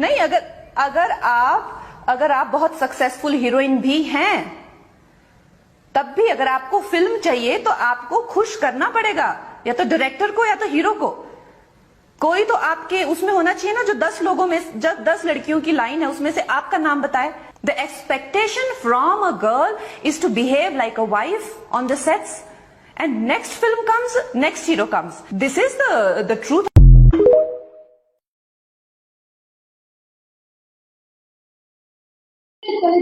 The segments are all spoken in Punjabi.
नहीं, अगर अगर आप अगर आप बहुत सक्सेसफुल हीरोइन भी हैं, तब भी अगर आपको फ़िल्म चाहिए तो आपको खुश करना पड़ेगा। या तो डायरेक्टर को या तो हीरो को। कोई तो आपके उसमें होना चाहिए ना, जो दस लोगों में जब दस लड़कियों की लाइन है, उसमें से आपका नाम बताए। The expectation from a girl is to behave like a wife on the sets and next film comes next hero comes this is the the truth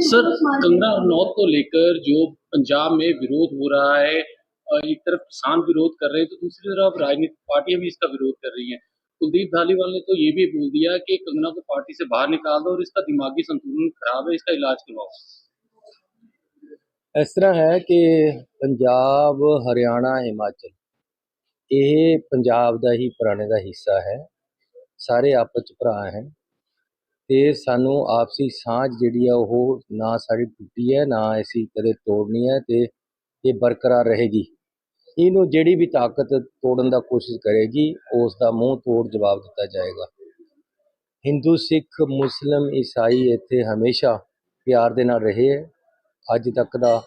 sir Kangana Ranaut को लेकर जो पंजाब में विरोध हो रहा है अ, एक तरफ किसान विरोध कर रहे हैं तो दूसरी तरफ राजनीतिक पार्टियां भी इसका विरोध कर रही हैं कुलदीप धालीवाल ने तो ये भी बोल दिया कि कंगना को पार्टी से बाहर निकाल दो और इसका दिमागी संतुलन खराब है इसका इलाज करवाओ ਇਸ ਤਰ੍ਹਾਂ ਹੈ ਕਿ ਪੰਜਾਬ ਹਰਿਆਣਾ ਹਿਮਾਚਲ ਇਹ ਪੰਜਾਬ ਦਾ ਹੀ ਪੁਰਾਣੇ ਦਾ ਹਿੱਸਾ ਹੈ ਸਾਰੇ ਆਪਸ ਚ ਭਰਾ ਹੈ ਤੇ ਸਾਨੂੰ ਆਪਸੀ ਸਾਂਝ ਜਿਹੜੀ ਆ ਉਹ ਨਾ ਸਾਡੀ ਟੁੱਟੀ ਹੈ, ਨਾ ਅਸੀਂ ਕਦੇ ਤੋੜਨੀ ਹੈ ਤੇ ਇਹ ਬਰਕਰਾਰ ਰਹੇਗੀ। ਇਹਨੂੰ ਜਿਹੜੀ ਵੀ ਤਾਕਤ ਤੋੜਨ ਦਾ ਕੋਸ਼ਿਸ਼ ਕਰੇਗੀ ਉਸ ਦਾ ਮੂੰਹ ਤੋੜ ਜਵਾਬ ਦਿੱਤਾ ਜਾਏਗਾ। ਹਿੰਦੂ, ਸਿੱਖ, ਮੁਸਲਮ, ਈਸਾਈ ਇੱਥੇ ਹਮੇਸ਼ਾ ਪਿਆਰ ਦੇ ਨਾਲ ਰਹੇ ਹੈ। ਅੱਜ ਤੱਕ ਦਾ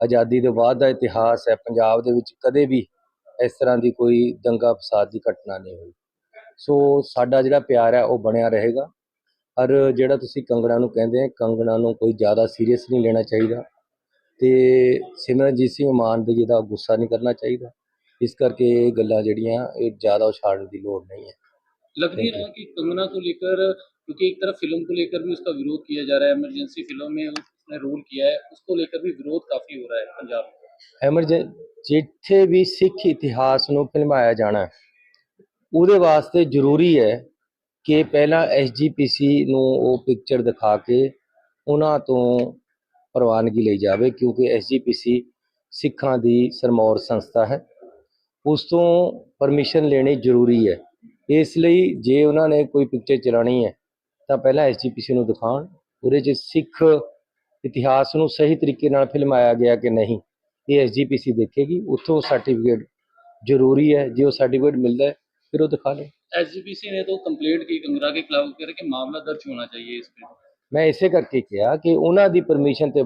ਆਜ਼ਾਦੀ ਦੇ ਬਾਅਦ ਦਾ ਇਤਿਹਾਸ ਹੈ, ਪੰਜਾਬ ਦੇ ਵਿੱਚ ਕਦੇ ਵੀ ਇਸ ਤਰ੍ਹਾਂ ਦੀ ਕੋਈ ਦੰਗਾ ਫਸਾਦ ਦੀ ਘਟਨਾ ਨਹੀਂ ਹੋਈ। ਸੋ ਸਾਡਾ ਜਿਹੜਾ ਪਿਆਰ ਹੈ, ਉਹ ਬਣਿਆ ਰਹੇਗਾ। ਔਰ ਜਿਹੜਾ ਤੁਸੀਂ ਕੰਗਣਾ ਨੂੰ ਕਹਿੰਦੇ ਆ ਕੰਗਣਾ ਨੂੰ ਕੋਈ ਜ਼ਿਆਦਾ ਸੀਰੀਅਸ ਨਹੀਂ ਲੈਣਾ ਚਾਹੀਦਾ ਤੇ ਸਿਮਰਨਜੀਤ ਸਿੰਘ ਮਾਨ ਦੇ ਜਿਹਦਾ ਗੁੱਸਾ ਨਹੀਂ ਕਰਨਾ ਚਾਹੀਦਾ ਇਸ ਕਰਕੇ ਇਹ ਗੱਲਾਂ ਜਿਹੜੀਆਂ ਇਹ ਜ਼ਿਆਦਾ ਉਛਾੜਨ ਦੀ ਲੋੜ ਨਹੀਂ ਹੈ लग नहीं रहा कि कंगना को लेकर क्योंकि एक तरफ फिल्म को लेकर भी उसका विरोध किया जा रहा है इमरजेंसी फिल्म में उसने रोल किया है उसको लेकर भी विरोध काफी हो रहा है पंजाब में ਐਮਰਜੈਂ ਜਿੱਥੇ ਵੀ ਸਿੱਖ ਇਤਿਹਾਸ ਨੂੰ ਫਿਲਮਾਇਆ ਜਾਣਾ ਹੈ, ਉਹਦੇ ਵਾਸਤੇ ਜ਼ਰੂਰੀ ਹੈ ਕਿ ਪਹਿਲਾਂ ਐਸਜੀਪੀਸੀ ਨੂੰ ਉਹ ਪਿਕਚਰ ਦਿਖਾ ਕੇ ਉਹਨਾਂ ਤੋਂ ਪ੍ਰਵਾਨਗੀ ਲਈ ਜਾਵੇ, ਕਿਉਂਕਿ ਐਸਜੀਪੀਸੀ ਸਿੱਖਾਂ ਦੀ ਸਰਮੌਰ ਸੰਸਥਾ ਹੈ। ਉਸ ਤੋਂ ਪਰਮਿਸ਼ਨ ਲੈਣੀ ਜ਼ਰੂਰੀ ਹੈ। ਇਸ ਲਈ ਜੇ ਉਹਨਾਂ ਨੇ ਕੋਈ ਪਿਕਚਰ ਚਲਾਣੀ ਹੈ, ਤਾਂ ਪਹਿਲਾਂ ਐਸਜੀਪੀਸੀ ਨੂੰ ਦਿਖਾਉਣ, ਉਹਦੇ 'ਚ ਸਿੱਖ ਇਤਿਹਾਸ ਨੂੰ ਸਹੀ ਤਰੀਕੇ ਨਾਲ ਫਿਲਮਾਇਆ ਗਿਆ ਕਿ ਨਹੀਂ, ਇਹ ਐਸਜੀਪੀਸੀ ਦੇਖੇਗੀ। ਉੱਥੋਂ ਸਰਟੀਫਿਕੇਟ ਜ਼ਰੂਰੀ ਹੈ। ਜੇ ਉਹ ਸਰਟੀਫਿਕੇਟ ਮਿਲਦਾ ਹੈ ਫਿਰ ਉਹ ਦਿਖਾ ਲੈ एसजीपीसी ने तो कंप्लेंट की कंगना के खिलाफ कह रहे कि मामला दर्ज होना चाहिए इस पे ਮੈਂ ਇਸੇ ਕਰਕੇ ਕਿਹਾ ਕਿ ਉਹਨਾਂ ਦੀ ਪਰਮਿਸ਼ਨ ਤੇ